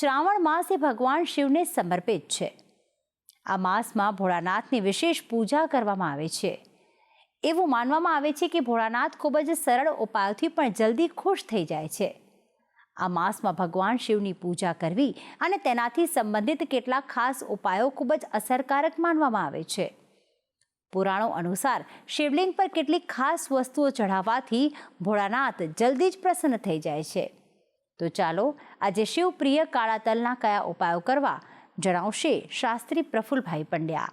શ્રાવણ માસ એ ભગવાન શિવને સમર્પિત છે. આ માસમાં ભોળાનાથની વિશેષ પૂજા કરવામાં આવે છે. એવું માનવામાં આવે છે કે ભોળાનાથ ખૂબ જ સરળ ઉપાયોથી પણ જલ્દી ખુશ થઈ જાય છે. આ માસમાં ભગવાન શિવની પૂજા કરવી અને તેનાથી સંબંધિત કેટલાક ખાસ ઉપાયો ખૂબ જ અસરકારક માનવામાં આવે છે. પુરાણો અનુસાર શિવલિંગ પર કેટલીક ખાસ વસ્તુઓ ચઢાવવાથી ભોળાનાથ જલ્દી જ પ્રસન્ન થઈ જાય છે. તો ચાલો આજે શિવપ્રિય કાળા તલના કયા ઉપાયો કરવા જણાવશે શાસ્ત્રી પ્રફુલભાઈ પંડ્યા.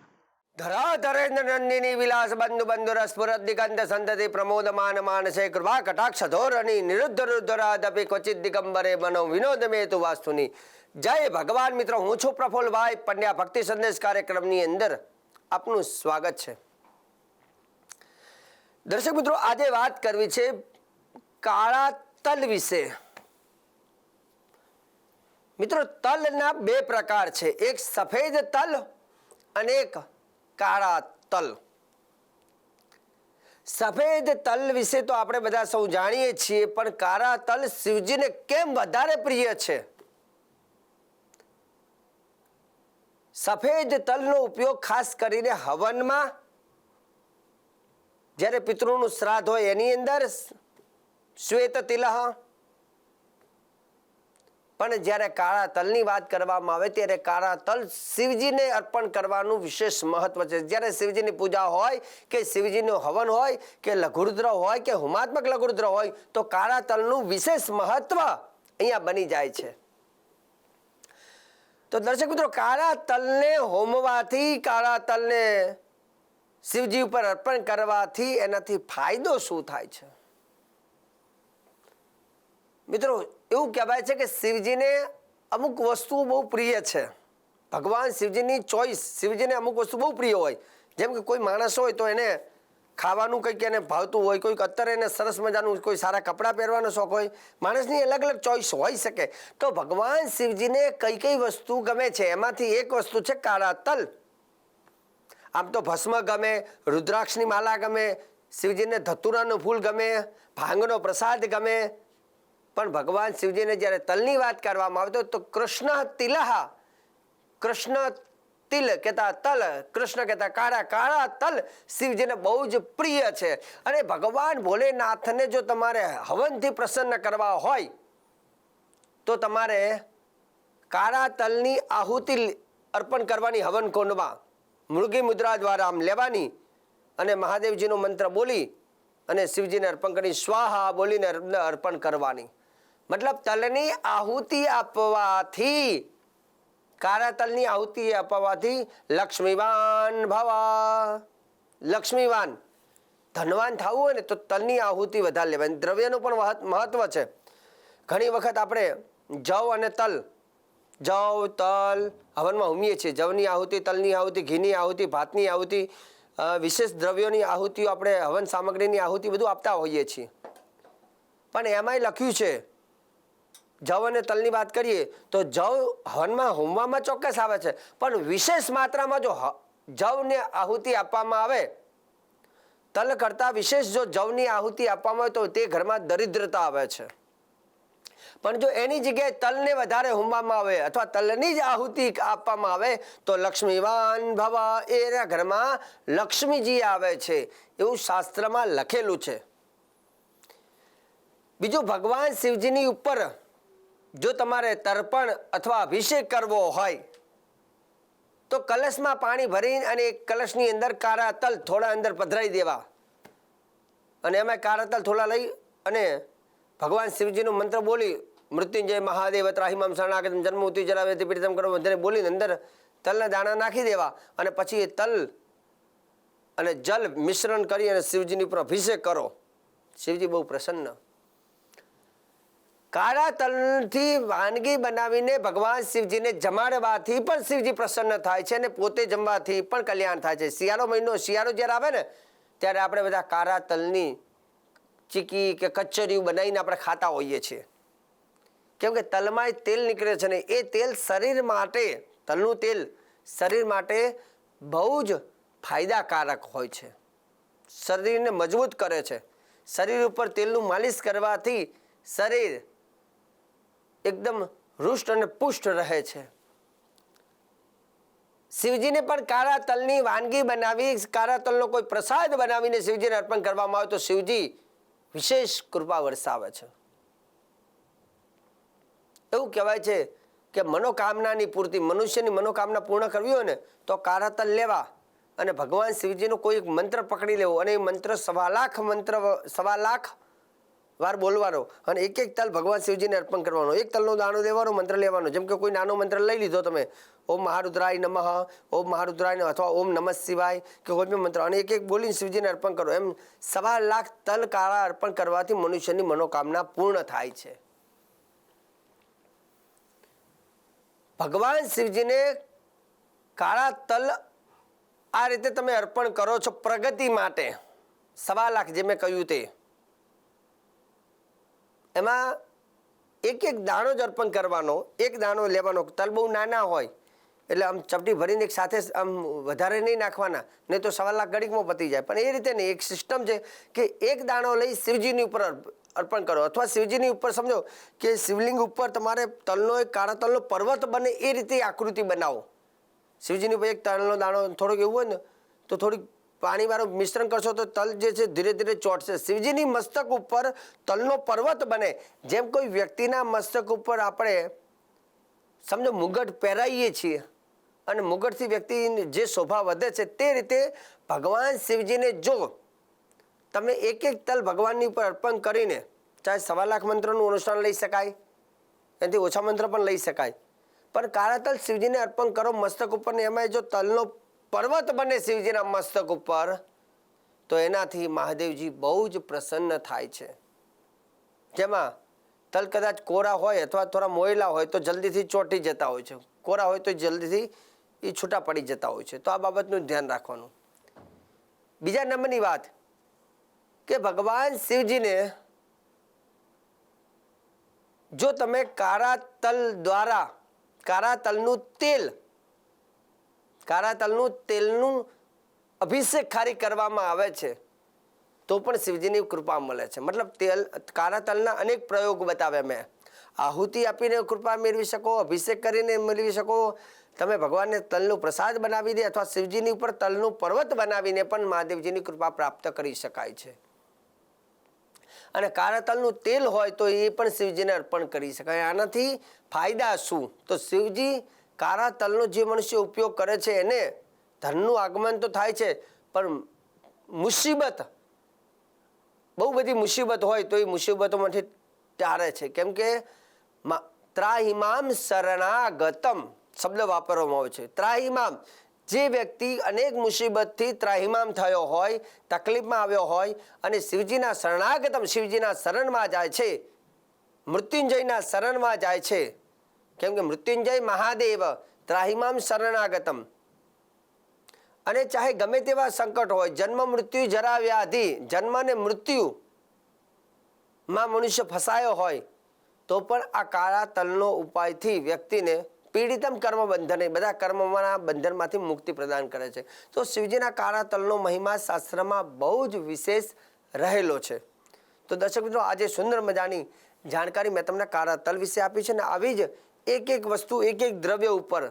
ધરાધરેન્દ્ર નંદિની વિલાસ બંધુ બંધુ રસપુરત દિગંધ સંતતિ પ્રમોદમાન માનસે કૃપા કટાક્ષ ધોરણી નિરુદ્ધ રુદ્રાદપી ક્વચિત દિગંબરે મનો વિનોદ મેતુ વાસ્તુની. જય ભગવાન મિત્રો, હું છું પ્રફુલભાઈ પંડ્યા. ભક્તિ સંદેશ કાર્યક્રમની અંદર આપનું સ્વાગત છે. દર્શક મિત્રો, આજે વાત કરવી છે કાળા તલ વિશે. મિત્રો, તલના બે પ્રકાર છે. એક સફેદ તલ અને એક કાળા તલ. સફેદ તલ વિશે તો આપણે બધા સૌ જાણીએ છીએ, પણ કાળા તલ શિવજીને કેમ વધારે પ્રિય છે? સફેદ તલનો ઉપયોગ ખાસ કરીને હવનમાં, જ્યારે પિતૃનું શ્રાદ્ધ હોય એની અંદર, શ્વેત તિલહ પણ જ્યારે કાળા તલની વાત કરવામાં આવે ત્યારે કાળા તલ શિવજીને અર્પણ કરવાનું વિશેષ મહત્વ છે. જ્યારે શિવજીની પૂજા હોય કે શિવજીનું હવન હોય કે લઘુરુદ્ર હોય કે હુમાત્મક લઘુરુદ્ર હોય, તો કાળા તલનું વિશેષ મહત્વ અહીંયા બની જાય છે. તો દર્શક મિત્રો, કાળા તલને હોમવાથી, કાળા તલને શિવજી ઉપર અર્પણ કરવાથી એનાથી ફાયદો શું થાય છે? મિત્રો, એવું કહેવાય છે કે શિવજીને અમુક વસ્તુઓ બહુ પ્રિય છે. ભગવાન શિવજીની ચોઈસ, શિવજીને અમુક વસ્તુ બહુ પ્રિય હોય. જેમ કે કોઈ માણસ હોય તો એને ખાવાનું કંઈક એને ભાવતું હોય, કોઈક અત્યારે એને સરસ મજાનું કોઈ સારા કપડાં પહેરવાનો શોખ હોય, માણસની અલગ અલગ ચોઈસ હોઈ શકે. તો ભગવાન શિવજીને કઈ કઈ વસ્તુ ગમે છે? એમાંથી એક વસ્તુ છે કાળા તલ. આમ તો ભસ્મ ગમે, રુદ્રાક્ષની માલા ગમે, શિવજીને ધતુરાનું ફૂલ ગમે, ભાંગનો પ્રસાદ ગમે પણ ભગવાન શિવજીને જ્યારે તલની વાત કરવામાં આવતો તો કૃષ્ણ તિલહા, કૃષ્ણ તિલ કહેતા તલ, કૃષ્ણ કહેતા કાળા કાળા તલ શિવજીને બહુ જ પ્રિય છે. અને ભગવાન ભોલેનાથને જો તમારે હવનથી પ્રસન્ન કરવા હોય, તો તમારે કાળા તલની આહુતિ અર્પણ કરવાની હવન કુંડમાં મૃગી મુદ્રા દ્વારા આમ લેવાની અને મહાદેવજીનો મંત્ર બોલી અને શિવજીને અર્પણ કરી સ્વાહા બોલીને અર્પણ કરવાની. મતલબ તલની આહુતિ આપવાથી કાળા તલની આહુતિ આપવાથી લક્ષ્મીવાન ભવા. લક્ષ્મીવાન. ધનવાન થવું હોય ને તો તલની આહુતિ વધારે લેવાની દ્રવ્યનું પણ મહત- મહત્વ છે. ઘણી વખત આપણે જવ અને તલ, જવ, તલ, હવનમાં ઉમીએ છીએ. જવની આહુતિ, તલની આહુતિ, ઘીની આહુતિ, ભાતની આહુતિ વિશેષ દ્રવ્યોની આહુતિઓ આપણે હવન સામગ્રીની આહુતિ બધું આપતા હોઈએ છીએ. પણ એમાંય લખ્યું છે જવ અને તલની વાત કરીએ, તો જવ હવનમાં હોમવામાં ચોક્કસ આવે છે. પણ વિશેષ માત્રામાં જો જવને આહુતિ આપવામાં આવે, તલ કરતાં વિશેષ જો જવની આહુતિ આપવામાં આવે તો તે ઘરમાં દરિદ્રતા આવે છે. પણ જો એની જગ્યાએ તલને વધારે હોમવામાં આવે અથવા તલની જ આહુતિ આપવામાં આવે, તો લક્ષ્મીવાન ભવા એના ઘરમાં લક્ષ્મીજી આવે છે. એવું શાસ્ત્રમાં લખેલું છે. બીજું ભગવાન શિવજીની ઉપર જો તમારે તર્પણ અથવા અભિષેક કરવો હોય, તો કલશમાં પાણી ભરી અને એક કલશની અંદર કારા તલ થોડા અંદર પધરાઈ દેવા. અને એમાં કારા તલ થોડા લઈ અને ભગવાન શિવજીનો મંત્ર બોલી, મૃત્યુંજય મહાદેવ ત્રાહિમામ શરણાગતમ જન્મુતિ જરાવે પીડિતમ કરો વધારે બોલીને અંદર તલના દાણા નાખી દેવા. અને પછી એ તલ અને જલ મિશ્રણ કરી અને શિવજીની ઉપર અભિષેક કરો. શિવજી બહુ પ્રસન્ન. કાળા તલથી વાનગી બનાવીને ભગવાન શિવજીને જમાડવાથી પણ શિવજી પ્રસન્ન થાય છે અને પોતે જમવાથી પણ કલ્યાણ થાય છે. શિયાળો મહિનો, શિયાળો જ્યારે આવે ને, ત્યારે આપણે બધા કાળા તલની ચીકી કે કચરિયું બનાવીને આપણે ખાતા હોઈએ છીએ. કેમ કે તલમાં તેલ નીકળે છે ને, એ તેલ શરીર માટે, તલનું તેલ શરીર માટે બહુ જ ફાયદાકારક હોય છે. શરીરને મજબૂત કરે છે. શરીર ઉપર તેલનું માલિશ કરવાથી શરીર એકદમ રુષ્ટ અને પુષ્ટ રહે છે. શિવજીને પણ કાળા તલની વાનગી બનાવી, કાળા તલનો કોઈ પ્રસાદ બનાવીને શિવજીને અર્પણ કરવામાં આવે તો શિવજી વિશેષ કૃપા વરસાવે છે. એવું કહેવાય છે કે મનોકામનાની પૂર્તિ, મનુષ્યની મનોકામના પૂર્ણ કરવી હોય ને, તો કાળા તલ લેવા અને ભગવાન શિવજીનો કોઈ એક મંત્ર પકડી લેવો અને એ મંત્ર સવા લાખ મંત્ર, સવા લાખ વાર બોલવાનો અને એક એક તલ ભગવાન શિવજીને અર્પણ કરવાનો. એક તલનો દાણો લેવાનો મંત્ર લેવાનો. જેમ કે કોઈ નાનો મંત્ર લઈ લીધો તમે, ઓમ મહારુદ્રાય નમઃ, ઓમ મહારુદ્રાય અથવા ઓમ નમઃ શિવાય કે કોઈ પણ મંત્ર, અને એક એક બોલીને શિવજીને અર્પણ કરો. એમ સવા લાખ તલ કાળા અર્પણ કરવાથી મનુષ્યની મનોકામના પૂર્ણ થાય છે. ભગવાન શિવજીને કાળા તલ આ રીતે તમે અર્પણ કરો છો પ્રગતિ માટે. સવા લાખ જે મેં કહ્યું તે. એમાં એક એક દાણો જ અર્પણ કરવાનો, એક દાણો લેવાનો. તલ બહુ નાના હોય, એટલે આમ ચપટી ભરીને એક સાથે આમ વધારે નહીં નાખવાના, નહીં તો સવા લાખ ઘડીકમાં પતી જાય. પણ એ રીતે નહીં એક સિસ્ટમ છે કે એક દાણો લઈ શિવજીની ઉપર અર્પ- અર્પણ કરો. અથવા શિવજીની ઉપર સમજો કે શિવલિંગ ઉપર તમારે તલનો એક કાળા તલનો પર્વત બને એ રીતે આકૃતિ બનાવો. શિવજીની ઉપર એક તલનો દાણો થોડોક એવું હોય ને, તો થોડીક પાણીવાળું મિશ્રણ કરશો તો તલ જે છે ધીરે ધીરે ચોટશે. શિવજીની મસ્તક ઉપર તલનો પર્વત બને. જેમ કોઈ વ્યક્તિના મસ્તક ઉપર આપણે સમજો મુગટ પહેરાવીએ છીએ અને મુગટથી વ્યક્તિની જે શોભા વધે છે તે રીતે ભગવાન શિવજીને જો તમે એક એક તલ ભગવાનની ઉપર અર્પણ કરીને ચાહે સવા લાખ મંત્રનું અનુષ્ઠાન લઈ શકાય, એનાથી ઓછા મંત્ર પણ લઈ શકાય. પણ કાળા તલ શિવજીને અર્પણ કરો મસ્તક ઉપર ને એમાં જો તલનો પર્વત બને શિવજીના મસ્તક ઉપર, તો એનાથી મહાદેવજી બહુ જ પ્રસન્ન થાય છે. જેમાં તલ કદાચ કોરા હોય અથવા થોડા મોયેલા હોય તો જલ્દીથી ચોંટી જતા હોય છે. કોરા હોય તો જલ્દીથી એ છૂટા પડી જતા હોય છે. તો આ બાબતનું ધ્યાન રાખવાનું. બીજા નંબરની વાત કે ભગવાન શિવજીને જો તમે કારા તલ દ્વારા કાળા તલનું તેલ કાળા તલનું તેલનું અભિષેક ખારી કરવામાં આવે છે, તો પણ શિવજીની કૃપા મળે છે. મતલબ તેલ કાળા તલના અનેક પ્રયોગ બતાવ્યા મેં. આહુતિ આપીને કૃપા મેળવી શકો, અભિષેક કરીને મેળવી શકો. તમે ભગવાનને તલનું પ્રસાદ બનાવી દે અથવા શિવજીની ઉપર તલનું પર્વત બનાવીને પણ મહાદેવજીની કૃપા પ્રાપ્ત કરી શકાય છે. અને કાળા તલનું તેલ હોય તો એ પણ શિવજીને અર્પણ કરી શકાય. આનાથી ફાયદા શું? તો શિવજી કાળા તલનો જે મનુષ્ય ઉપયોગ કરે છે એને ધનનું આગમન તો થાય છે, પણ મુસીબત, બહુ બધી મુસીબત હોય તો એ મુસીબતોમાંથી ટાળે છે. કેમ કે ત્રાહિમામ શરણાગતમ શબ્દ વાપરવામાં આવે છે. ત્રાહિમામ, જે વ્યક્તિ અનેક મુસીબતથી ત્રાહિમામ થયો હોય, તકલીફમાં આવ્યો હોય અને શિવજીના શરણાગતમ, શિવજીના શરણમાં જાય છે, મૃત્યુંજયના શરણમાં જાય છે કેમ કે મૃત્યુંજય મહાદેવ ત્રાહિમામ શરણાગતમ. અને ચાહે ગમે તેવા સંકટ હોય, જન્મ મૃત્યુ જરા વ્યાધિ જન્મ અને મૃત્યુ માં મનુષ્ય ફસાયો હોય, તો પણ આ કાળા તલનો ઉપાયથી વ્યક્તિને પીડિતમ કર્મ બંધન બધા કર્મના બંધનમાંથી મુક્તિ પ્રદાન કરે છે. તો શિવજીના કાળા તલનો મહિમા શાસ્ત્રમાં બહુ જ વિશેષ રહેલો છે. તો દર્શક મિત્રો, આજે સુંદર મજાની જાણકારી મેં તમને કાળા તલ વિશે આપી છે અને આવી જ એક એક વસ્તુ એક એક દ્રવ્ય ઉપર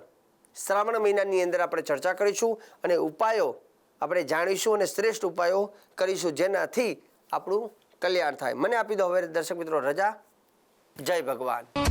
શ્રાવણ મહિનાની અંદર આપણે ચર્ચા કરીશું અને ઉપાયો આપણે જાણીશું અને શ્રેષ્ઠ ઉપાયો કરીશું જેનાથી આપણું કલ્યાણ થાય. મને આપી દો હવે દર્શક મિત્રો રજા. જય ભગવાન.